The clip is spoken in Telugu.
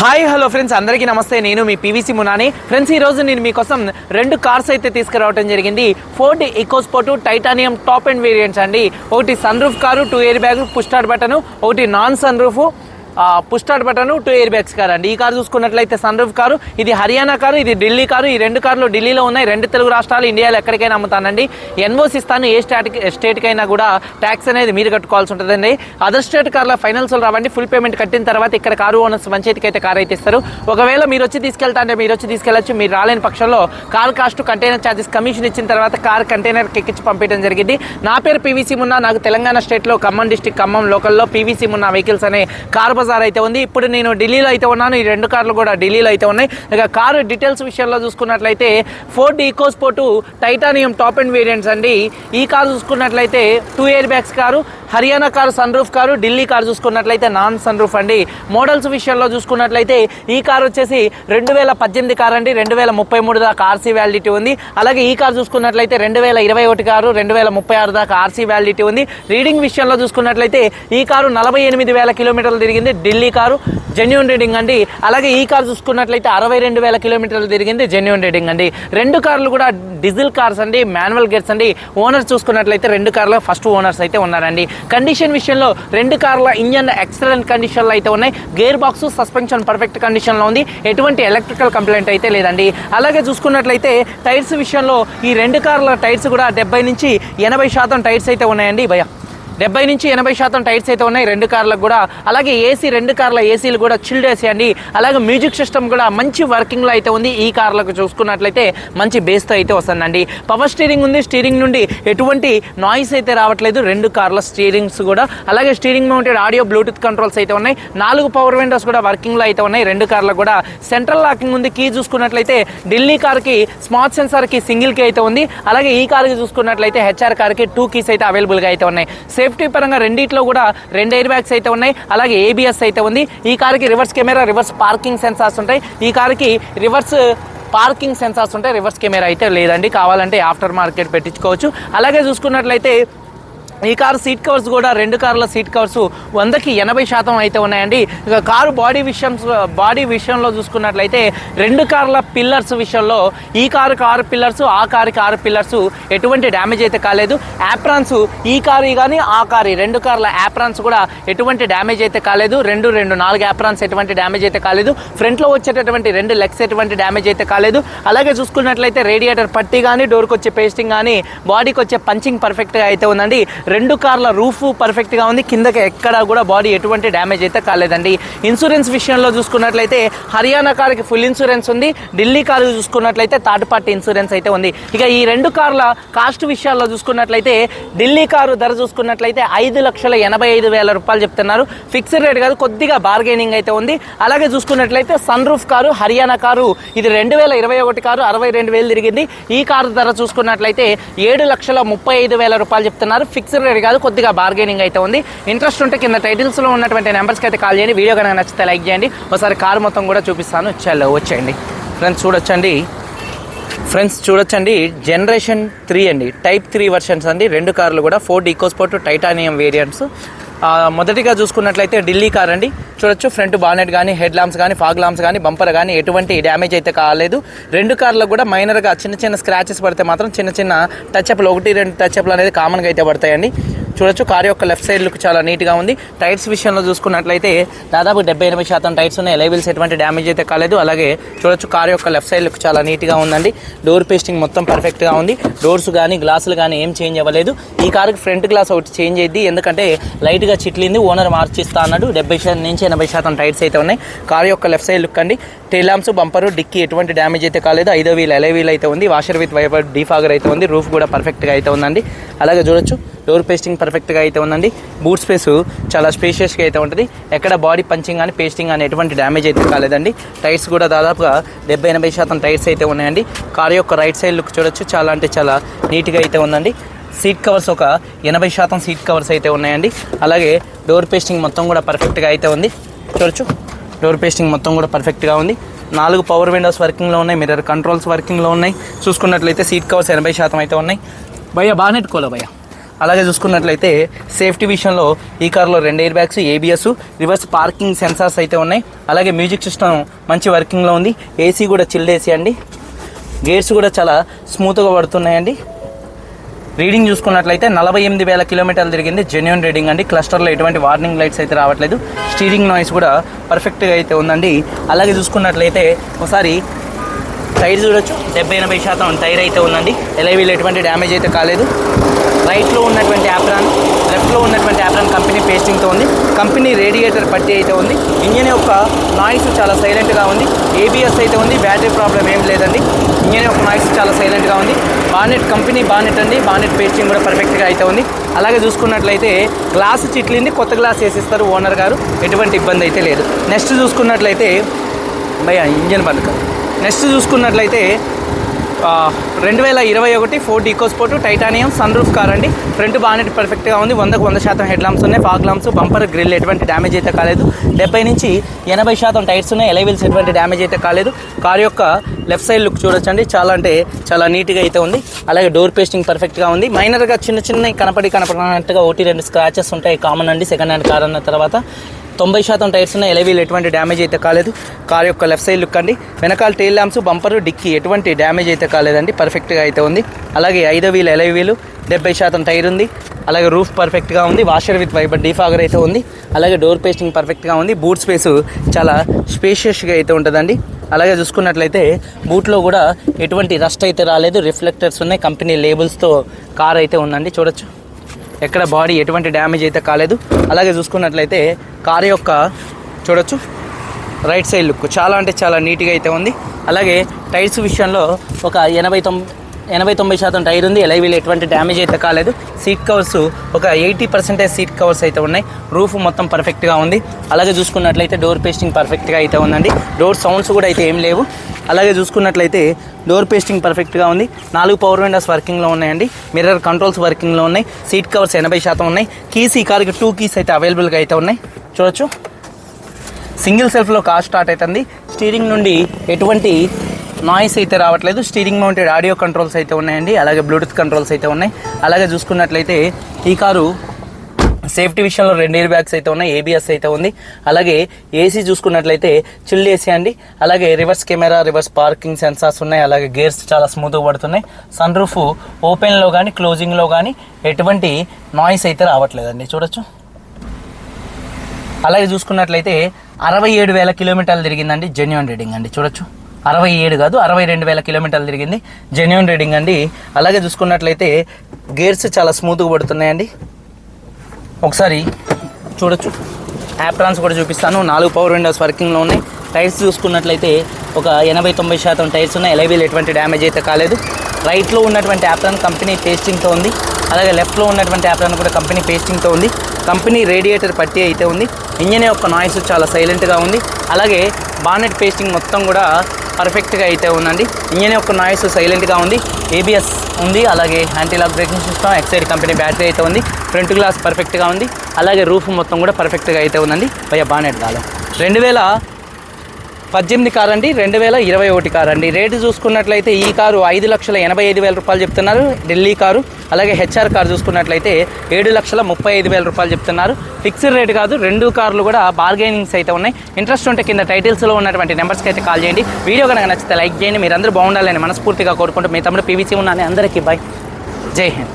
Hi hello friends. అందరికీ నమస్తే. నేను మీ పీవీసీ మునాని. ఫ్రెండ్స్ ఈ రోజు నేను మీకోసం రెండు కార్స్ అయితే తీసుకురావడం జరిగింది. Ford EcoSport titanium top and variants అండి. ఒకటి sunroof car two air bag push start button ఒకటి non sunroof push start button two air bags car అండి. ఈ కారు చూసుకున్నట్లయితే సన్ రూఫ్ కారు ఇది హర్యానా కారు ఇది ఢిల్లీ కారు ఈ రెండు కార్లు ఢిల్లీలో ఉన్నాయి. రెండు తెలుగు రాష్ట్రాలు ఇండియాలో ఎక్కడికైనా అమ్ముతానండి. ఎన్ఓసి ఇస్తాను ఏ స్టేట్ స్టేట్కైనా కూడా ట్యాక్స్ అనేది మీరు కట్టుకోవాల్సి ఉంటుందండి. అదర్ స్టేట్ కార్ల ఫైనల్స్ రావండి. ఫుల్ పేమెంట్ కట్టిన తర్వాత ఇక్కడ కారు ఓనర్స్ మంచేతికి అయితే కార్ అయితే ఇస్తారు. ఒకవేళ మీరు వచ్చి తీసుకెళ్తా అంటే మీరు వచ్చి తీసుకెళ్ళచ్చు. మీరు రాలేని పక్షంలో car cost container charges commission ఇచ్చిన తర్వాత కార్ కంటైనర్ ఎక్కించి పంపించడం జరిగింది. నా పేరు పీవీసీ మున్నా నాకు తెలంగాణ స్టేట్లో ఖమ్మం డిస్టిక్ ఖమ్మం లోకల్లో పీవీసీ మున్నా వెహికల్స్ అనే కార్ బజార్ అయితే ఉంది. ఇప్పుడు నేను ఢిల్లీలో అయితే ఉన్నాను. ఈ రెండు కార్లు కూడా ఢిల్లీలో అయితే ఉన్నాయి. ఇక కారు డీటెయిల్స్ విషయంలో చూసుకున్నట్లయితే Ford EcoSport titanium top and variants అండి. ఈ కారు చూసుకున్నట్లయితే two air bags car Haryana car sunroof car Delhi car చూసుకున్నట్లయితే నాన్ సన్ రూఫ్ అండి. మోడల్స్ విషయంలో చూసుకున్నట్లయితే ఈ కారు వచ్చేసి రెండు వేల పద్దెనిమిది కార్ అండి. రెండు వేల ముప్పై మూడు దాకా ఆర్సీ వ్యాలిడిటీ ఉంది. అలాగే ఈ కారు చూసుకున్నట్లయితే రెండు వేల ఇరవై ఒకటి కారు రెండు వేల ముప్పై ఆరు దాకా ఆర్సీ వ్యాలిడిటీ ఉంది. రీడింగ్ విషయంలో చూసుకున్నట్లయితే ఈ కారు నలభై ఎనిమిది వేల కిలోమీటర్లు తిరిగింది ఢిల్లీ కారు. జెన్యున్ రీడింగ్ అండి. అలాగే ఈ కారు చూసుకున్నట్లయితే అరవై రెండు వేల కిలోమీటర్లు తిరిగింది జెన్యున్ రీడింగ్ అండి. రెండు కార్లు కూడా డీజిల్ కార్స్ అండి మాన్యువల్ గేర్స్ అండి. ఓనర్స్ చూసుకున్నట్లయితే రెండు కార్ల ఫస్ట్ ఓనర్స్ అయితే ఉన్నారండి. కండిషన్ విషయంలో రెండు కార్ల ఇంజన్ ఎక్సలెంట్ కండిషన్లో అయితే ఉన్నాయి. గేర్ బాక్స్ సస్పెన్షన్ పర్ఫెక్ట్ కండిషన్లో ఉంది. ఎటువంటి ఎలక్ట్రికల్ కంప్లైంట్ అయితే లేదండి. అలాగే చూసుకున్నట్లయితే టైర్స్ విషయంలో ఈ రెండు కార్ల టైర్స్ కూడా డెబ్బై నుంచి ఎనభై శాతం టైర్స్ అయితే ఉన్నాయండి భయ డెబ్బై నుంచి ఎనభై శాతం టైర్స్ అయితే ఉన్నాయి. రెండు కార్లకు కూడా. అలాగే ఏసీ రెండు కార్ల ఏసీలు కూడా చిల్డ్ ఏసీ అండి. అలాగే మ్యూజిక్ సిస్టమ్ కూడా మంచి వర్కింగ్లో అయితే ఉంది. ఈ కార్లకు చూసుకున్నట్లయితే మంచి బేస్తో అయితే వస్తుందండి. పవర్ స్టీరింగ్ ఉంది. స్టీరింగ్ నుండి ఎటువంటి నాయిస్ అయితే రావట్లేదు. రెండు కార్ల స్టీరింగ్స్ కూడా. అలాగే steering mounted audio Bluetooth controls అయితే ఉన్నాయి. నాలుగు పవర్ విండోస్ కూడా వర్కింగ్లో అయితే ఉన్నాయి. రెండు కార్లకు కూడా. సెంట్రల్ లాకింగ్ ఉంది. కీ చూసుకున్నట్లయితే ఢిల్లీ కార్కి స్మార్ట్ సెన్సార్కి సింగిల్ కీ అయితే ఉంది. అలాగే ఈ కార్కి చూసుకున్నట్లయితే హెచ్ఆర్ కార్కి టూ కీస్ అయితే అవైలబుల్గా అయితే ఉన్నాయి. సేఫ్టీ పరంగా రెండిట్లో కూడా రెండు ఎయిర్ బ్యాగ్స్ అయితే ఉన్నాయి. అలాగే ఏబిఎస్ అయితే ఉంది. ఈ కార్కి reverse camera reverse parking sensors ఉంటాయి. ఈ కార్కి రివర్స్ పార్కింగ్ సెన్సార్స్ ఉంటాయి. రివర్స్ కెమెరా అయితే లేదండి. కావాలంటే ఆఫ్టర్ మార్కెట్ పెట్టించుకోవచ్చు. అలాగే చూసుకున్నట్లయితే ఈ కారు సీట్ కవర్స్ కూడా రెండు కార్ల సీట్ కవర్స్ వందకి ఎనభై శాతం అయితే ఉన్నాయండి. ఇక కారు బాడీ విషయం బాడీ విషయంలో చూసుకున్నట్లయితే రెండు కార్ల పిల్లర్స్ విషయంలో ఈ కారు కారు పిల్లర్స్ ఆ కారు కారు పిల్లర్స్ ఎటువంటి డ్యామేజ్ అయితే కాలేదు. యాప్రాన్స్ ఈ కారు కానీ ఆ కారు రెండు కార్ల యాప్రాన్స్ కూడా ఎటువంటి డ్యామేజ్ అయితే కాలేదు. రెండు రెండు నాలుగు యాప్రాన్స్ ఎటువంటి డ్యామేజ్ అయితే కాలేదు. ఫ్రంట్లో వచ్చేటటువంటి రెండు లెగ్స్ ఎటువంటి డ్యామేజ్ అయితే కాలేదు. అలాగే చూసుకున్నట్లయితే రేడియేటర్ పట్టి కానీ డోర్కి వచ్చే పేస్టింగ్ కానీ బాడీకి వచ్చే పంచింగ్ పర్ఫెక్ట్గా అయితే ఉందండి. రెండు కార్ల రూఫ్ పర్ఫెక్ట్గా ఉంది. కిందకి ఎక్కడ కూడా బాడీ ఎటువంటి డ్యామేజ్ అయితే కాలేదండి. ఇన్సూరెన్స్ విషయంలో చూసుకున్నట్లయితే హర్యానా కార్కి ఫుల్ ఇన్సూరెన్స్ ఉంది. ఢిల్లీ కారు చూసుకున్నట్లయితే థర్డ్ పార్టీ ఇన్సూరెన్స్ అయితే ఉంది. ఇక ఈ రెండు కార్ల కాస్ట్ విషయాల్లో చూసుకున్నట్లయితే ఢిల్లీ కారు ధర చూసుకున్నట్లయితే ఐదు లక్షల ఎనభై ఐదు వేల రూపాయలు చెప్తున్నారు. ఫిక్స్డ్ రేట్ కాదు కొద్దిగా బార్గెనింగ్ అయితే ఉంది. అలాగే చూసుకున్నట్లయితే sunroof car Haryana car ఇది రెండు వేల ఇరవై ఒకటి కారు అరవై రెండు వేలు తిరిగింది. ఈ కారు ధర చూసుకున్నట్లయితే ఏడు లక్షల ముప్పై ఐదు వేల రూపాయలు చెప్తున్నారు. ఫిక్స్డ్ రేట్ కాదు కొద్దిగా బార్గెనింగ్ అయితే ఉంది. ఇంట్రెస్ట్ ఉంటే కింద టైటిల్స్లో ఉన్నటువంటి నెంబర్స్కి అయితే కాల్ చేయండి. వీడియో కనుక నచ్చితే లైక్ చేయండి. ఒకసారి కార్ మొత్తం కూడా చూపిస్తాను. చలో వచ్చేయండి. ఫ్రెండ్స్ చూడొచ్చండి. ఫ్రెండ్స్ చూడొచ్చండి. జనరేషన్ త్రీ అండి. టైప్ త్రీ వర్షన్స్ అండి. రెండు కార్లు కూడా. ఫోర్డ్ ఈకోస్పోర్ట్ టైటానియం వేరియంట్స్ మొదటిగా చూసుకున్నట్లయితే ఢిల్లీ కార్ అండి. చూడొచ్చు ఫ్రంట్ బానెట్ కానీ హెడ్ లాంప్స్ కానీ ఫాగ్ లాంప్స్ కానీ బంపర్ కానీ ఎటువంటి డ్యామేజ్ అయితే కాలేదు. రెండు కార్లకు కూడా మైనర్గా చిన్న చిన్న స్క్రాచెస్ పడితే మాత్రం చిన్న చిన్న టచ్అప్లు ఒకటి రెండు టచ్అప్లు అనేది కామన్గా అయితే పడతాయండి. చూడొచ్చు. కార్ యొక్క లెఫ్ట్ సైడ్ లుక్ చాలా నీట్గా ఉంది. టైర్స్ విషయంలో చూసుకున్నట్లయితే దాదాపు డెబ్బై ఎనభై శాతం టైర్స్ ఉన్నాయి. లైబిల్స్ ఎటువంటి డ్యామేజ్ అయితే కాలేదు. అలాగే చూడొచ్చు కార్ యొక్క లెఫ్ట్ సైడ్ లుక్ చాలా నీట్గా ఉందండి. డోర్ పేస్టింగ్ మొత్తం పర్ఫెక్ట్గా ఉంది. డోర్స్ కానీ గ్లాసులు కానీ ఏం చేంజ్ అవ్వలేదు. ఈ కార్కి ఫ్రంట్ గ్లాస్ ఒకటి చేంజ్ అయ్యింది. ఎందుకంటే లైట్గా చిట్లింది ఓనర్ మార్చిస్తా అన్నాడు. డెబ్బై శాతం నుంచి ఎనభై శాతం టైర్స్ అయితే ఉన్నాయి. కార్ యొక్క లెఫ్ట్ సైడ్ లుక్ అండి. టెలామ్స్ బంపరు డిక్కీ ఎటువంటి డ్యామేజ్ అయితే కాలేదు. ఐదో వీల్ ఎలై వీల్ అయితే ఉంది. వాషర్ విత్ వైపర్ డీఫాగర్ అయితే ఉంది. రూఫ్ కూడా పర్ఫెక్ట్గా అయితే ఉందండి. అలాగే చూడొచ్చు డోర్ పేస్టింగ్ పర్ఫెక్ట్గా అయితే ఉందండి. బూట్ స్పేస్ చాలా స్పేషియస్గా అయితే ఉంటుంది. ఎక్కడ బాడీ పంచింగ్ కానీ పేస్టింగ్ కానీ ఎటువంటి డ్యామేజ్ అయితే కాలేదండి. టైర్స్ కూడా దాదాపుగా డెబ్బై ఎనభై శాతం టైర్స్ అయితే ఉన్నాయండి. కార్ యొక్క రైట్ సైడ్ లుక్ చూడొచ్చు. చాలా అంటే చాలా నీట్గా అయితే ఉందండి. సీట్ కవర్స్ ఒక ఎనభై శాతం సీట్ కవర్స్ అయితే ఉన్నాయండి. అలాగే డోర్ పేస్టింగ్ మొత్తం కూడా పర్ఫెక్ట్గా అయితే ఉంది. చూడొచ్చు. డోర్ పేస్టింగ్ మొత్తం కూడా పర్ఫెక్ట్గా ఉంది. నాలుగు పవర్ విండోస్ వర్కింగ్లో ఉన్నాయి. మిర్రర్ కంట్రోల్స్ వర్కింగ్లో ఉన్నాయి. చూసుకున్నట్లయితే సీట్ కవర్స్ ఎనభై శాతం అయితే ఉన్నాయి. భయ్య బాగా నెట్టుకోలే భయ్యా? అలాగే చూసుకున్నట్లయితే సేఫ్టీ విషయంలో ఈ కార్లో రెండు air bags ABS reverse parking sensors అయితే ఉన్నాయి. అలాగే మ్యూజిక్ సిస్టమ్ మంచి వర్కింగ్లో ఉంది. ఏసీ కూడా చిల్డ్ ఏసీ అండి. గేర్స్ కూడా చాలా స్మూత్గా పడుతున్నాయండి. రీడింగ్ చూసుకున్నట్లయితే నలభై ఎనిమిది వేల కిలోమీటర్లు తిరిగింది. జెన్యున్ రీడింగ్ అండి. క్లస్టర్లో ఎటువంటి వార్నింగ్ లైట్స్ అయితే రావట్లేదు. స్టీరింగ్ నాయిస్ కూడా పర్ఫెక్ట్గా అయితే ఉందండి. అలాగే చూసుకున్నట్లయితే ఒకసారి టైర్ చూడొచ్చు. డెబ్బై ఎనభై శాతం టైర్ అయితే ఉందండి. ఎలైవీలో ఎటువంటి డ్యామేజ్ అయితే కాలేదు. రైట్లో ఉన్నటువంటి యాప్రాన్ లెఫ్ట్లో ఉన్నటువంటి యాప్రాన్ కంపెనీ పేస్టింగ్తో ఉంది. కంపెనీ రేడియేటర్ పట్టి అయితే ఉంది. ఇంజన్ యొక్క నాయిస్ చాలా సైలెంట్గా ఉంది. ఏబిఎస్ అయితే ఉంది. బ్యాటరీ ప్రాబ్లం ఏం లేదండి. ఇంజన్ యొక్క నాయిస్ చాలా సైలెంట్గా ఉంది. బానెట్ కంపెనీ బానెట్ అండి. బానెట్ పేస్టింగ్ కూడా పర్ఫెక్ట్గా అయితే ఉంది. అలాగే చూసుకున్నట్లయితే గ్లాస్ చిట్లింది. కొత్త గ్లాస్ వేసిస్తారు ఓనర్ గారు. ఎటువంటి ఇబ్బంది అయితే లేదు. నెక్స్ట్ చూసుకున్నట్లయితే భయ ఇంజన్ బంద్ నెక్స్ట్ చూసుకున్నట్లయితే రెండు వేల ఇరవై ఒకటి Ford EcoSport titanium sunroof car అండి ఫ్రంట్ బానెట్ పర్ఫెక్ట్గా ఉంది. వందకు వంద శాతం హెడ్ లాంప్స్ ఉన్నాయి. ఫాగ్ లాంప్స్ బంపర్ గ్రిల్ ఎటువంటి డ్యామేజ్ అయితే కాలేదు. డెబ్బై నుంచి ఎనభై శాతం టైర్స్ ఉన్నాయి. ఎలైవిల్స్ ఎటువంటి డ్యామేజ్ అయితే కాలేదు. కార్ యొక్క లెఫ్ట్ సైడ్ లుక్ చూడొచ్చండి. చాలా అంటే చాలా నీట్గా అయితే ఉంది. అలాగే డోర్ పేస్టింగ్ పర్ఫెక్ట్గా ఉంది. మైనర్గా చిన్న చిన్న కనపడి కనపడినట్టుగా ఒకటి రెండు స్క్రాచెస్ ఉంటాయి. కామన్ అండి. సెకండ్ హ్యాండ్ కార్ అన్న తర్వాత తొంభై శాతం టైర్స్ ఉన్న ఎలవీలు ఎటువంటి డ్యామేజ్ అయితే కాలేదు. కార్ యొక్క లెఫ్ట్ సైడ్ లుక్ అండి. వెనకాల టైల్ ల్యాంప్స్ బంపర్ డిక్కీ ఎటువంటి డ్యామేజ్ అయితే కాలేదండి. పర్ఫెక్ట్గా అయితే ఉంది. అలాగే ఐదో వీలు ఎలవి వీలు డెబ్బై శాతం టైర్ ఉంది. అలాగే రూఫ్ పర్ఫెక్ట్గా ఉంది. వాషర్ విత్ వైబర్ డీఫాగర్ అయితే ఉంది. అలాగే డోర్ పేస్టింగ్ పర్ఫెక్ట్గా ఉంది. బూట్ స్పేస్ చాలా స్పేషియస్గా అయితే ఉంటుందండి. అలాగే చూసుకున్నట్లయితే బూట్లో కూడా ఎటువంటి రస్ట్ అయితే రాలేదు. రిఫ్లెక్టర్స్ ఉన్నాయి. కంపెనీ లేబుల్స్తో కార్ అయితే ఉందండి. చూడొచ్చు. ఎక్కడ బాడీ ఎటువంటి డ్యామేజ్ అయితే కాలేదు. అలాగే చూసుకున్నట్లయితే కార్ యొక్క చూడొచ్చు రైట్ సైడ్ లుక్ చాలా అంటే చాలా నీట్గా అయితే ఉంది. అలాగే టైర్స్ విషయంలో ఒక ఎనభై తొమ్మిది ఎనభై తొంభై శాతం టైర్ ఉంది. ఎలైవీలు ఎటువంటి డ్యామేజ్ అయితే కాలేదు. సీట్ కవర్స్ ఒక ఎయిటీ పర్సెంటేజ్ సీట్ కవర్స్ అయితే ఉన్నాయి. రూఫ్ మొత్తం పర్ఫెక్ట్గా ఉంది. అలాగే చూసుకున్నట్లయితే డోర్ పేస్టింగ్ పర్ఫెక్ట్గా అయితే ఉందండి. డోర్ సౌండ్స్ కూడా అయితే ఏం లేవు. అలాగే చూసుకున్నట్లయితే డోర్ పేస్టింగ్ పర్ఫెక్ట్గా ఉంది. నాలుగు పవర్ విండోస్ వర్కింగ్లో ఉన్నాయండి. మిర్రర్ కంట్రోల్స్ వర్కింగ్లో ఉన్నాయి. సీట్ కవర్స్ ఎనభై శాతం ఉన్నాయి. కీస్ ఈ కార్కి టూ కీస్ అయితే అవైలబుల్గా అయితే ఉన్నాయి. చూడొచ్చు. సింగిల్ సెల్ఫ్లో కార్ స్టార్ట్ అవుతుంది స్టీరింగ్ నుండి ఎటువంటి నాయిస్ అయితే రావట్లేదు. స్టీరింగ్ మౌంటెడ్ ఆడియో కంట్రోల్స్ అయితే ఉన్నాయండి. అలాగే బ్లూటూత్ కంట్రోల్స్ అయితే ఉన్నాయి. అలాగే చూసుకున్నట్లయితే ఈ కారు సేఫ్టీ విషయంలో రెండు ఎయిర్ బ్యాగ్స్ అయితే ఉన్నాయి ఏబిఎస్ అయితే ఉంది. అలాగే ఏసీ చూసుకున్నట్లయితే చిల్డ్ ఏసీ అండి. అలాగే reverse camera reverse parking sensors ఉన్నాయి. అలాగే గేర్స్ చాలా స్మూత్గా పడుతున్నాయి. సన్ రూఫ్ ఓపెన్లో కానీ క్లోజింగ్లో కానీ ఎటువంటి నాయిస్ అయితే రావట్లేదండి. చూడొచ్చు. అలాగే చూసుకున్నట్లయితే అరవై ఏడు వేల కిలోమీటర్లు తిరిగిందండి జెన్యున్ రీడింగ్ అండి. చూడొచ్చు. అరవై ఏడు కాదు అరవై రెండు వేల కిలోమీటర్లు తిరిగింది జెన్యున్ రీడింగ్ అండి. అలాగే చూసుకున్నట్లయితే గేర్స్ చాలా స్మూత్గా పడుతున్నాయండి. ఒకసారి చూడొచ్చు. యాప్రాన్స్ కూడా చూపిస్తాను. నాలుగు పవర్ విండోస్ వర్కింగ్లో ఉన్నాయి. టైర్స్ చూసుకున్నట్లయితే ఒక ఎనభై తొంభై శాతం టైర్స్ ఉన్నాయి. ఎలైవీలు ఎటువంటి డ్యామేజ్ అయితే కాలేదు. రైట్లో ఉన్నటువంటి యాప్రాన్ కంపెనీ పేస్టింగ్తో ఉంది. అలాగే లెఫ్ట్లో ఉన్నటువంటి యాప్రాన్ కూడా కంపెనీ పేస్టింగ్తో ఉంది. కంపెనీ రేడియేటర్ పట్టి అయితే ఉంది. ఇంజన్ యొక్క నాయిస్ చాలా సైలెంట్గా ఉంది. అలాగే బానెట్ పేస్టింగ్ మొత్తం కూడా పర్ఫెక్ట్గా అయితే ఉందండి. ఇంజన్ యొక్క నాయిస్ సైలెంట్గా ఉంది. ఏబిఎస్ ఉంది అలాగే anti lock braking system Exide company battery అయితే ఉంది ఫ్రంట్ గ్లాస్ పర్ఫెక్ట్గా ఉంది అలాగే రూఫ్ మొత్తం కూడా పర్ఫెక్ట్గా అయితే ఉందండి. భయ బాగానే రెండు వేల పద్దెనిమిది కార్ అండి రెండు వేల ఇరవై ఒకటి కార్ అండి రేటు చూసుకున్నట్లయితే ఈ కారు ఐదు లక్షల ఎనభై ఐదు వేల రూపాయలు చెప్తున్నారు. ఢిల్లీ కారు అలాగే హెచ్ఆర్ కారు చూసుకున్నట్లయితే ఏడు లక్షల ముప్పై ఐదు వేల రూపాయలు చెప్తున్నారు. ఫిక్స్డ్ రేటు కాదు రెండు కార్లు కూడా బార్గెనింగ్స్ అయితే ఉన్నాయి. ఇంట్రెస్ట్ ఉంటే కింద టైటిల్స్లో ఉన్నటువంటి నెంబర్స్కి అయితే కాల్ చేయండి. వీడియో కనుక నచ్చితే లైక్ చేయండి. మీరందరూ బాగుండాలని మనస్ఫూర్తిగా కోరుకుంటూ మీ తమ్ముడు పీవీసీ ఉన్నాను. అందరికీ బాయ్ జై హింద్.